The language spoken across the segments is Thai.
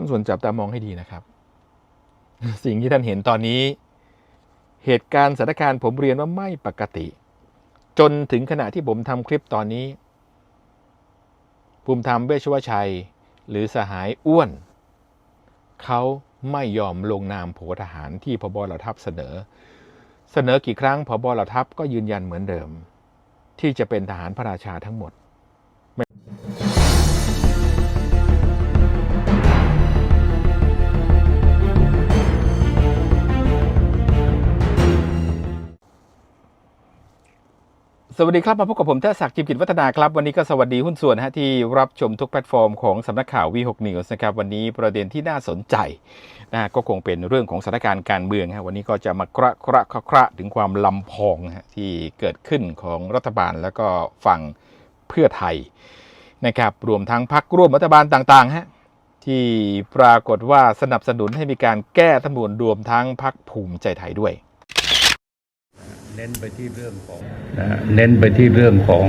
คุณส่วนจับตามองให้ดีนะครับ สิ่งที่ท่านเห็นตอนนี้ เหตุการณ์สถานการณ์ผมเรียนว่าไม่ปกติ จนถึงขณะที่ผมทำคลิปตอนนี้ ภูมิธรรมเวชวชัย หรือสหายอ้วน เขาไม่ยอมลงนามโผทหารที่พบเหล่าทัพเสนอ เสนอกี่ครั้งพบเหล่าทัพก็ยืนยันเหมือนเดิม ที่จะเป็นทหารพระราชาทั้งหมด สวัสดีครับ มาพบกับผมเทศักดิ์จิมกิจวัฒนาครับ วันนี้ก็สวัสดีหุ้นส่วนนะฮะที่รับชมทุกแพลตฟอร์มของสำนักข่าววีหกนิวส์นะครับ วันนี้ประเด็นที่น่าสนใจนะก็คงเป็นเรื่องของสถานการณ์การเมืองฮะวันนี้ก็จะมากระกระกระถึงความลำพองนะฮะที่เกิดขึ้นของรัฐบาลแล้วก็ฝั่งเพื่อไทยนะครับรวมทั้งพักร่วมรัฐบาลต่างๆฮะที่ปรากฏว่าสนับสนุนให้มีการแก้ธรรมนูญรวมทั้งพักภูมิใจไทยด้วย เน้นไปที่เรื่องของเน้นไปที่เรื่องของ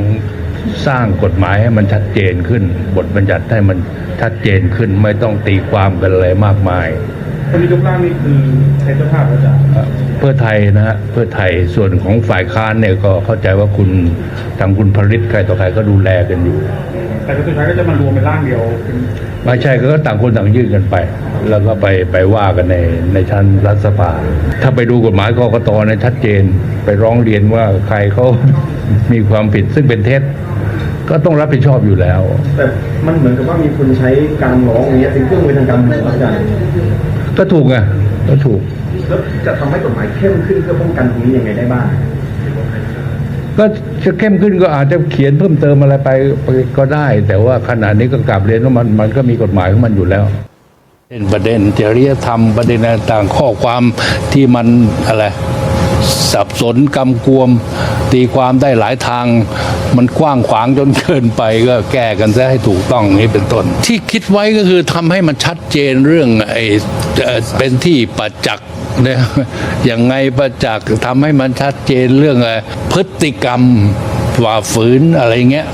สร้างกฎหมายให้มันชัดเจนขึ้น บทบัญญัติให้มันชัดเจนขึ้น ไม่ต้องตีความกันอะไรมากมาย คนที่ยกร่างนี่คือใครเจ้าภาพอาจารย์เอ่อเพื่อไทยนะฮะเพื่อไทยส่วนของฝ่ายค้านเนี่ยก็เข้าใจว่าคุณทางคุณผลิตใครต่อใครก็ดูแลกันอยู่ แต่สุดท้ายก็จะมารวมเป็นร่างเดียวเป็นไม่ใช่ก็ต่างคนต่างยื่นกันไป แล้วก็ไปไปว่ากันในในชั้นรัฐสภา ถ้าไปดูกฎหมายกกตเนี่ยชัดเจนไปร้องเรียนว่าใครเขามีความผิดซึ่งเป็นเท็จก็ต้องรับผิดชอบอยู่แล้ว แต่มันเหมือนกับว่ามีคนใช้การร้องอย่างเงี้ยเป็นเครื่องมือทางการเมืองอาจารย์ ก็ถูกไงก็ถูก แล้วจะทำให้กฎหมายเข้มขึ้นเพื่อป้องกันตรงนี้ยังไงได้บ้าง ก็จะเข้มขึ้นก็อาจจะเขียนเพิ่มเติมอะไรไปไปก็ได้ แต่ว่าขณะนี้ก็กลับเรียนว่ามันมันก็มีกฎหมายของมันอยู่แล้วเป็นประเด็นจริยธรรมประเด็นต่างๆข้อความที่มันอะไร สนกำกวม ตีความได้หลายทาง มันกว้างขวางจนเกินไปก็แก้กันซะให้ถูกต้องนี้เป็นต้น ที่คิดไว้ก็คือทำให้มันชัดเจนเรื่องไอ้เป็นที่ประจักษ์เนี่ยอย่างไงประจักษ์ทำให้มันชัดเจนเรื่องอพฤติกรรมฝ่าฝืนอะไรเงี้ย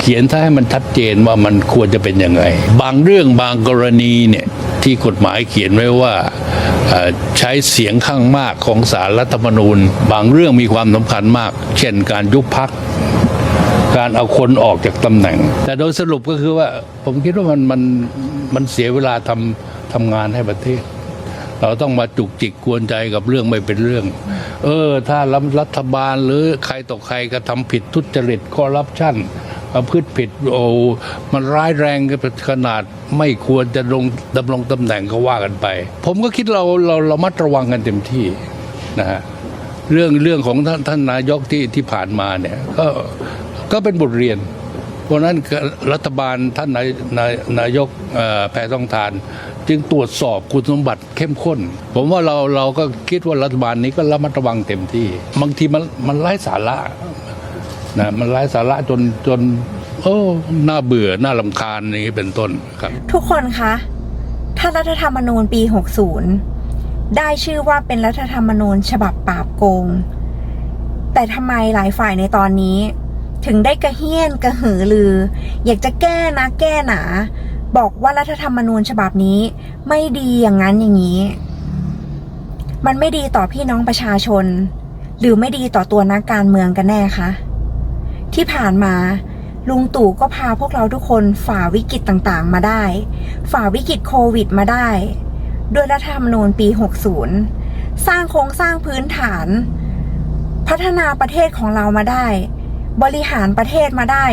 เขียนถ้าให้มันชัดเจนว่ามันควรจะเป็นยังไง บางเรื่องบางกรณีเนี่ยที่กฎหมายเขียนไว้ว่า ใช้เสียงข้างมากของสารรัฐธรรมนูญ บางเรื่องมีความสำคัญมาก เช่นการยุบพักการเอาคนออกจากตำแหน่ง แต่โดยสรุปก็คือว่าผมคิดว่ามันมันมันเสียเวลาทำทำงานให้ประเทศ เราต้องมาจุกจิกกวนใจกับเรื่องไม่เป็นเรื่อง เออ ถ้ารัฐบาลหรือใครต่อใครกระทำผิดทุจริตคอร์รัปชัน ประพฤติผิดโอ้มันร้ายแรงขนาดไม่ควรจะลงดำรงตำแหน่งก็ว่ากันไป ผมก็คิดเราเราเรามัดระวังกันเต็มที่นะฮะเรื่องเรื่องของท่านท่านนายกที่ที่ผ่านมาเนี่ยก็ก็เป็นบทเรียน เพราะนั้นรัฐบาลท่านนายนายนายกเอ่อแพทองทาน จึงตรวจสอบคุณสมบัติเข้มข้น ผมว่าเราเราก็คิดว่ารัฐบาลนี้ก็ระมัดระวังเต็มที่ บางทีมันมันไร้สาระ นะมันไร้สาระจนจนโอ้น่าเบื่อน่าลำคาญอย่างนี้เป็นต้นครับ ทุกคนคะ ถ้ารัฐธรรมนูญปี 60 ได้ชื่อว่าเป็นรัฐธรรมนูญฉบับปราบโกง แต่ทำไมหลายฝ่ายในตอนนี้ ถึงได้กระเฮี้ยนกระหือรือ อยากจะแก้นะแก้หนา บอกว่ารัฐธรรมนูญฉบับนี้ ไม่ดีอย่างนั้นอย่างนี้ มันไม่ดีต่อพี่น้องประชาชน หรือไม่ดีต่อตัวนักการเมืองกันแน่คะ ที่ผ่านมาลุงตู่ก็พาพวกเราทุกคนฝ่าวิกฤตต่างๆ มาได้ ฝ่าวิกฤตโควิดมาได้ ด้วยรัฐธรรมนูญปี 60 สร้างโครงสร้างพื้นฐาน พัฒนาประเทศของเรามาได้ บริหารประเทศมาได้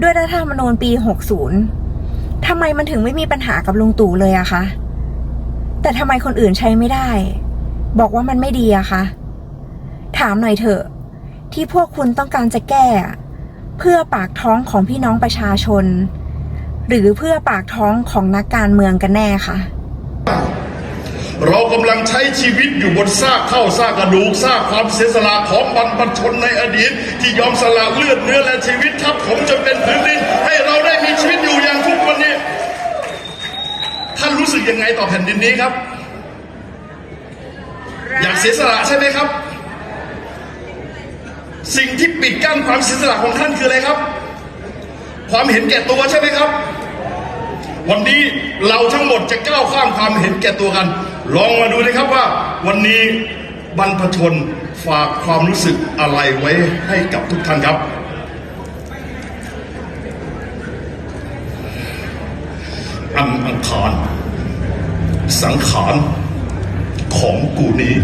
ด้วยรัฐธรรมนูญปี 60 ทำไมมันถึงไม่มีปัญหากับลุงตู่เลยอะคะ แต่ทำไมคนอื่นใช้ไม่ได้ บอกว่ามันไม่ดีอะคะ ถามหน่อยเถอะ ที่พวกคุณต้องการจะแก้อะ เพื่อปากท้องของพี่น้องประชาชน หรือเพื่อปากท้องของนักการเมืองกันแน่คะเรากำลังใช้ชีวิตอยู่บนซากเท่าซากกระดูกซากความเสียสละของบรรพชนในอดีต ที่ยอมสละเลือดเนื้อและชีวิตทับผมจนเป็นพื้นดินให้เราได้มีชีวิตอยู่อย่างทุกวันนี้ท่านรู้สึกยังไงต่อแผ่นดินนี้ครับ อยากเสียสละใช่ไหมครับ สิ่งที่ปิดกั้นความเสียสละของท่านคืออะไรครับ ความเห็นแก่ตัวใช่ไหมครับ วันนี้เราทั้งหมดจะก้าวข้ามความเห็นแก่ตัวกัน ลองมาดูนะครับว่า วันนี้บรรพชนฝากความรู้สึกอะไรไว้ให้กับทุกท่านครับ อังอังคารสังขารของกูนี้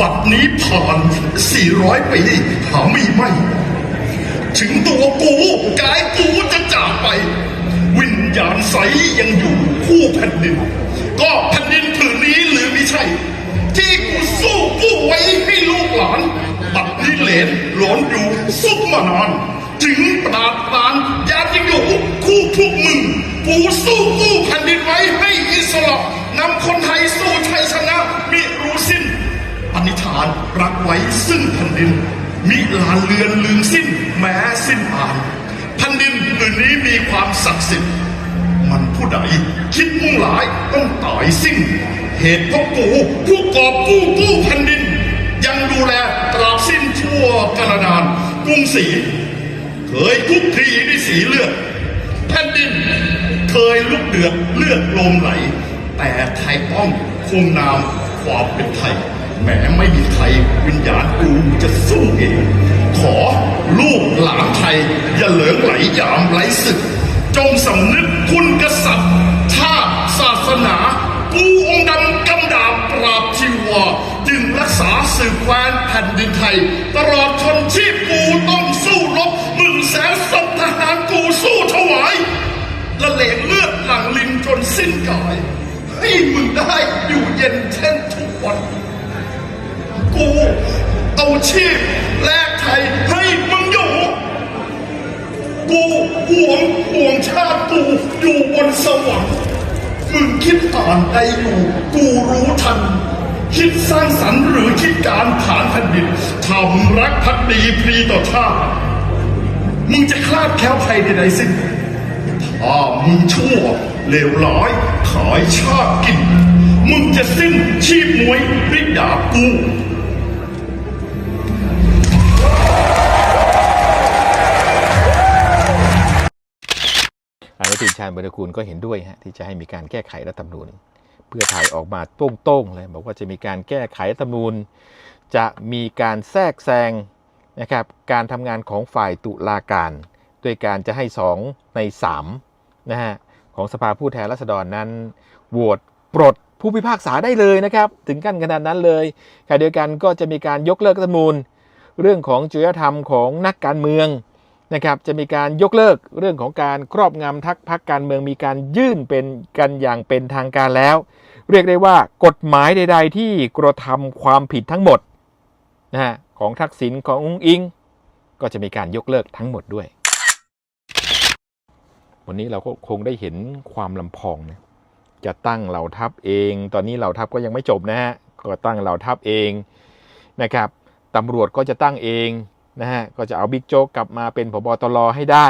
บัดนี้ผ่าน 400 ปีหาไม่ไหมถึงตัวกูกายกูจะจากไป วิญญาณใสยังอยู่คู่แผ่นดิน ก็แผ่นดินผืนนี้หรือไม่ใช่ ที่กูสู้กู้ไว้ให้ลูกหลานบัดนี้เหลนหลอนอยู่ซุกมานานถึงปราดปรานยาที่อยู่คู่พวกมึง กูสู้กู้แผ่นดินไว้ให้อิสระนำคนไทยสู้ชัยชนะมิรู้สิ้ นปณิธานรักไว้ซึ่งแผ่นดิน มิลานเลือนลืมสิ้นแม้สิ้นอานแผ่นดินอื่นนี้มีความศักดิ์สิทธิ์มันผู้ใดคิดมุ่งหลายต้องตายสิ้น เหตุเพราะกูผู้กอบกู้กู้แผ่นดิน ยังดูแลตราบสิ้นชั่วกาลนานกรุงศรีเคยคุกคีด้วยสีเลือดแผ่นดินเคยลุกเดือดเลือดลมไหล แต่ไทยต้องคงนามความเป็นไทย แม้ไม่มีใครวิญญาณกูจะสู้เอง ขอลูกหลานไทย อย่าเหลืองไหลยามไหลศึก จงสำนึกคุณกษัตริย์ ชาติศาสนา กูองค์ดำกำดาบปราบชีวาจึงรักษาสืบแควนแผ่นดินไทย ตลอดชนชีพกูต้องสู้รบมื่นแสนศพทหารกูสู้ถวายละเลงเลือดหลังลิงจนสิ้นกายให้มึงได้อยู่เย็นเช่นทุกวัน กูเอาชีพแลกไทยให้มึงอยู่ กูห่วงห่วงชาติกูอยู่บนสวรรค์มึงคิดอ่านใดอยู่กูรู้ทัน คิดสร้างสรรค์หรือคิดการผ่านแผ่นดินทำรักพักดีพรีต่อชาติมึงจะคลาดแคล้วภัยใดๆสิ้นถ้ามึงชั่วเลวร้ายขายชาติกิน มึงจะสิ้นชีพมวยด้วยดาบกู อนุทินชาญบรรคุณก็เห็นด้วยฮะที่จะให้มีการแก้ไขรัฐธรรมนูญเพื่อไทยออกมาโต้งๆเลยบอกว่าจะมีการแก้ไขรัฐธรรมนูญ จะมีการแทรกแซงนะครับการทำงานของฝ่ายตุลาการด้วยการจะให้ 2 ใน3นะฮะของสภาผู้แทนราษฎรนั้นโหวตปลดผู้พิพากษาได้เลยนะครับ ถึงขั้นขนาดนั้นเลยขณะเดียวกันก็จะมีการยกเลิกรัฐธรรมนูญ เรื่องของจริยธรรมของนักการเมือง นะครับจะมีการยกเลิกเรื่องของการครอบงำทักพักการเมืองมีการยื่นเป็นกันอย่างเป็นทางการแล้ว เรียกได้ว่ากฎหมายใด ๆ ที่กระทำความผิดทั้งหมดนะฮะของทักษิณของอุ้งอิง ก็จะมีการยกเลิกทั้งหมดด้วย วันนี้เราก็คงได้เห็นความลำพองนะจะตั้งเหล่าทัพเอง ตอนนี้เหล่าทัพก็ยังไม่จบนะฮะก็ตั้งเหล่าทัพเองนะครับตำรวจก็จะตั้งเอง นะฮะก็จะเอาบิ๊กโจ๊กกลับมาเป็นผบตรให้ได้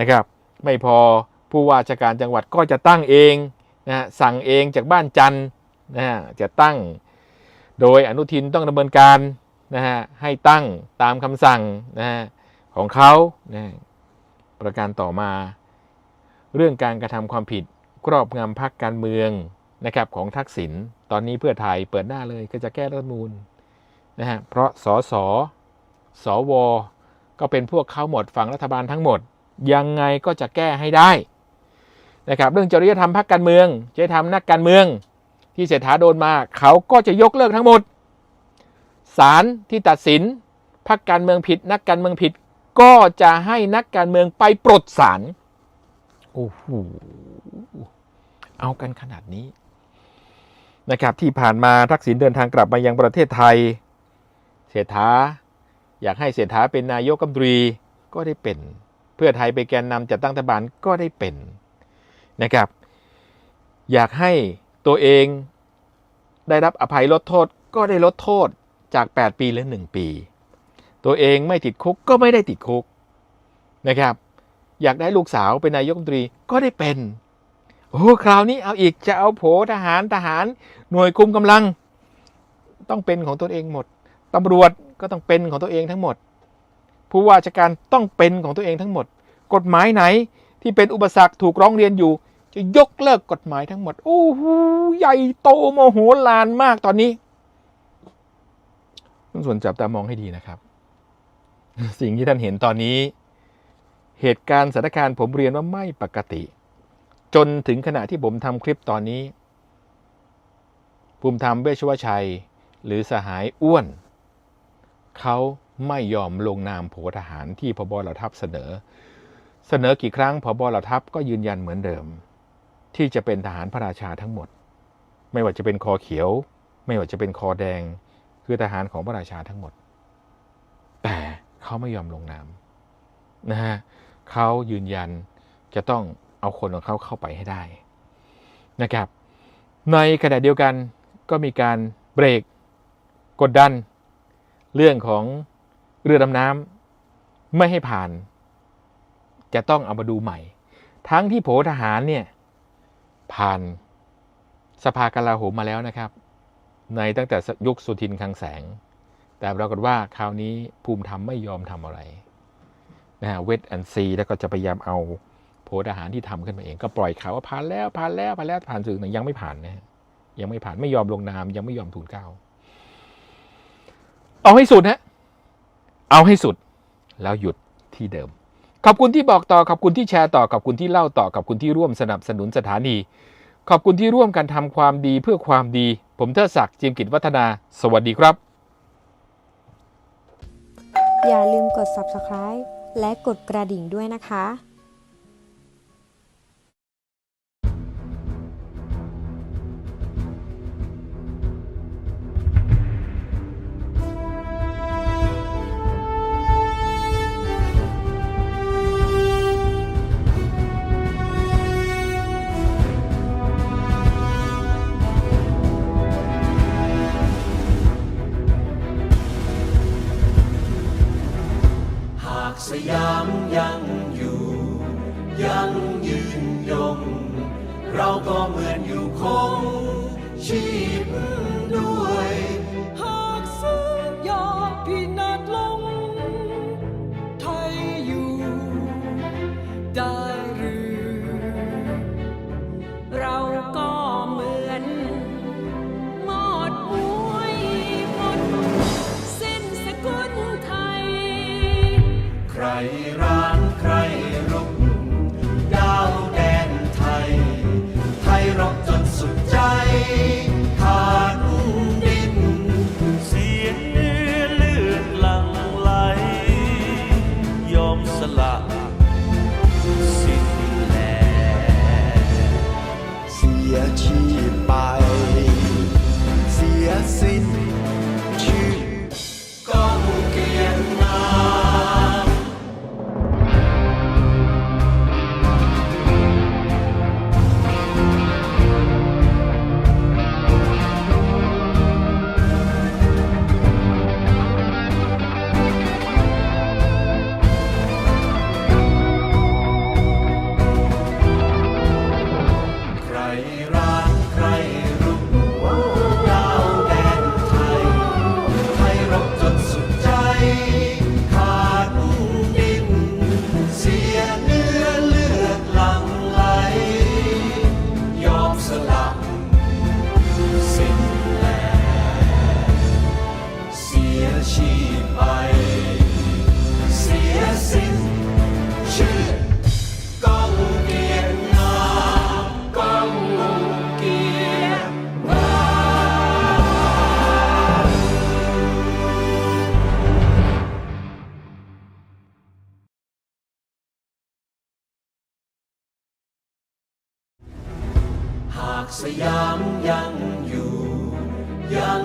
นะครับ ไม่พอผู้ว่าราชการจังหวัดก็จะตั้งเองนะฮะสั่งเองจากบ้านจันนะฮะจะตั้งโดยอนุทินต้องดำเนินการนะฮะให้ตั้งตามคำสั่งนะฮะของเขานะประการต่อมา เรื่องการกระทำความผิดครอบงำพักการเมืองนะครับของทักษิณตอนนี้เพื่อไทยเปิดหน้าเลยก็จะแก้รัฐมนูญนะฮะเพราะสส สว ก็เป็นพวกเขาหมดฝั่งรัฐบาลทั้งหมด ยังไงก็จะแก้ให้ได้นะครับเรื่องจริยธรรมพรรคการเมืองจริยธรรมนักการเมือง ที่เศรษฐาโดนมาเขาก็จะยกเลิกทั้งหมดศาลที่ตัดสินพรรคการเมืองผิด นักการเมืองผิด ก็จะให้นักการเมืองไปปลดศาลโอ้โหเอากันขนาดนี้นะครับที่ผ่านมาทักษิณเดินทางกลับมายังประเทศไทย เศรษฐา อยากให้เศรษฐาเป็นนายกรัฐมนตรีก็ได้เป็น เพื่อไทยไปแกนนำจัดตั้งรัฐบาลก็ได้เป็นนะครับ อยากให้ตัวเองได้รับอภัยลดโทษก็ได้ลดโทษจาก 8 ปีเหลือ1ปี ตัวเองไม่ติดคุกก็ไม่ได้ติดคุกนะครับ อยากได้ลูกสาวเป็นนายกรัฐมนตรีก็ได้เป็นโอ้คราวนี้เอาอีกจะเอาโผทหารทหารหน่วยคุมกำลัง ต้องเป็นของตัวเองหมด ตำรวจก็ต้องเป็นของตัวเองทั้งหมด ผู้ว่าราชการต้องเป็นของตัวเองทั้งหมด กฎหมายไหนที่เป็นอุปสรรคถูกร้องเรียนอยู่ จะยกเลิกกฎหมายทั้งหมด โอ้โหใหญ่โตโมโหลานมากตอนนี้คุณส่วนจับตามองให้ดีนะครับ สิ่งที่ท่านเห็นตอนนี้ เหตุการณ์สถานการณ์ผมเรียนว่าไม่ปกติ จนถึงขณะที่ผมทำคลิปตอนนี้ ภูมิธรรมเวชวชัย หรือสหายอ้วน เขาไม่ยอมลงนามโผทหารที่พบเหล่าทัพเสนอ เสนอกี่ครั้งพบเหล่าทัพก็ยืนยันเหมือนเดิม ที่จะเป็นทหารพระราชาทั้งหมด ไม่ว่าจะเป็นคอเขียว ไม่ว่าจะเป็นคอแดง คือทหารของพระราชาทั้งหมด แต่เขาไม่ยอมลงนามนะฮะเขายืนยันจะต้องเอาคนของเขาเข้าไปให้ได้นะครับ ในขณะเดียวกันก็มีการเบรกกดดัน เรื่องของเรือดำน้ำไม่ให้ผ่าน จะต้องเอามาดูใหม่ ทั้งที่โผทหารเนี่ยผ่านสภากลาโหมมาแล้วนะครับ ในตั้งแต่ยุคสุทินคังแสง แต่ปรากฏว่าคราวนี้ภูมิธรรมไม่ยอมทำอะไรนะฮะเวทแอนซีแล้วก็จะพยายามเอาโผทหารที่ทำขึ้นมาเองก็ปล่อยข่าวว่าผ่านแล้วผ่านแล้วผ่านแล้วผ่านสื่อยังไม่ผ่านนะฮะยังไม่ผ่านไม่ยอมลงนามยังไม่ยอมทูลเก้า เอาให้สุดฮะเอาให้สุด แล้วหยุดที่เดิม ขอบคุณที่บอกต่อ ขอบคุณที่แชร์ต่อ ขอบคุณที่เล่าต่อ ขอบคุณที่ร่วมสนับสนุนสถานี ขอบคุณที่ร่วมกันทำความดีเพื่อความดี ผมเทิดศักดิ์จิมกิจวัฒนา สวัสดีครับ อย่าลืมกด subscribe และกดกระดิ่งด้วยนะคะ ยังยืนยง เราก็เหมือนอยู่คงชีพ สยามยังอยู่ยัง